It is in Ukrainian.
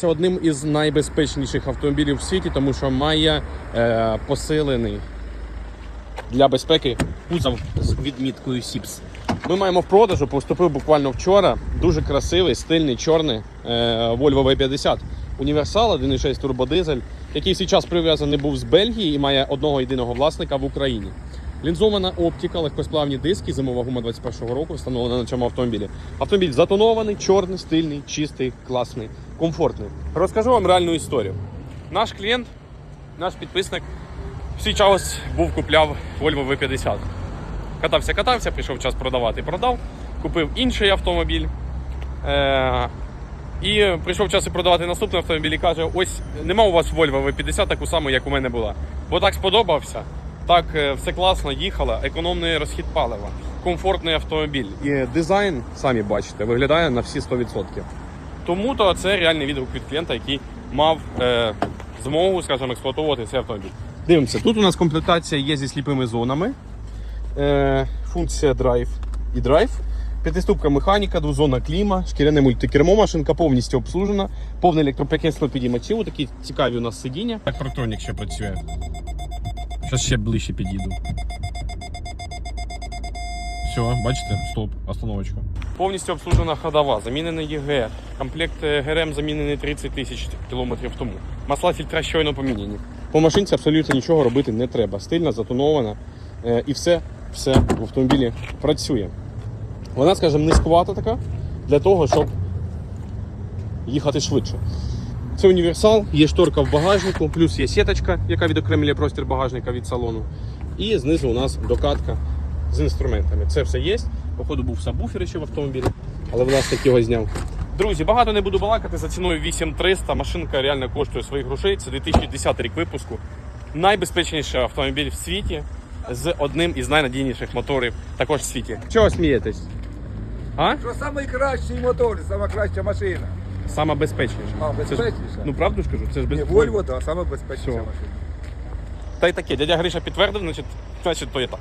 Це одним із найбезпечніших автомобілів в світі, тому що має е, посилений для безпеки кузов з відміткою SIPS. Ми маємо в продажу, поступив буквально вчора. Дуже красивий, стильний, чорний е, Volvo V50. Універсал 1.6 турбодизель, який свій час прив'язаний був з Бельгії і має одного єдиного власника в Україні. Лінзована оптика, легкосплавні диски, зимова гума 21-го року встановлена на цьому автомобілі. Автомобіль затонований, чорний, стильний, чистий, класний, комфортний. Розкажу вам реальну історію. Наш клієнт, наш підписник, в свій час був купляв Volvo V50. Катався, катався, прийшов час продавати, продав, купив інший автомобіль. Е- і прийшов час і продавати наступний автомобіль і каже: ось нема у вас Volvo V50 таку саму, як у мене була. Бо так сподобався, так е, все класно їхало, економний розхід палива, комфортний автомобіль. І дизайн, самі бачите, виглядає на всі 100%. Тому то це реальний відгук від клієнта, який мав е, змогу, скажімо, експлуатувати цей автомобіль. Дивимося, тут у нас комплектація є зі сліпими зонами, е, функція драйв і драйв. П'ятиступка механіка, двозонна кліма, шкіряне мультикермо, машинка повністю обслужена, повне електропакетство підіймачів, такі цікаві у нас сидіння. Так протронік ще працює. Зараз ще ближче підійду. Все, бачите, стоп, остановочка. Повністю обслужена ходова, замінений ЄГР. Комплект е, ГРМ замінений 30 тисяч кілометрів тому. Масла фільтра щойно поміняні. По машинці абсолютно нічого робити не треба. Стильна, затонована е, і все, все в автомобілі працює. Вона, скажімо, низькувата така для того, щоб їхати швидше. Це універсал, є шторка в багажнику, плюс є сіточка, яка відокремлює простір багажника від салону. І знизу у нас докатка з інструментами. Це все є. Походу був сабвуфер ще в автомобілі, але власник його зняв. Друзі, багато не буду балакати за ціною 8300. Машинка реально коштує своїх грошей. Це 2010 рік випуску. Найбезпечніший автомобіль в світі з одним із найнадійніших моторів також в світі. Чого смієтесь? А? Що найкращий мотор, сама краща машина. Сама безпечніша. А, Це ж- безпечніша? ну правду ж кажу, це ж безпечніше. Ні, Volvo, да, сама безпечніша Всього. машина. Та й таке, дядя Гриша підтвердив, значить, значить то є так.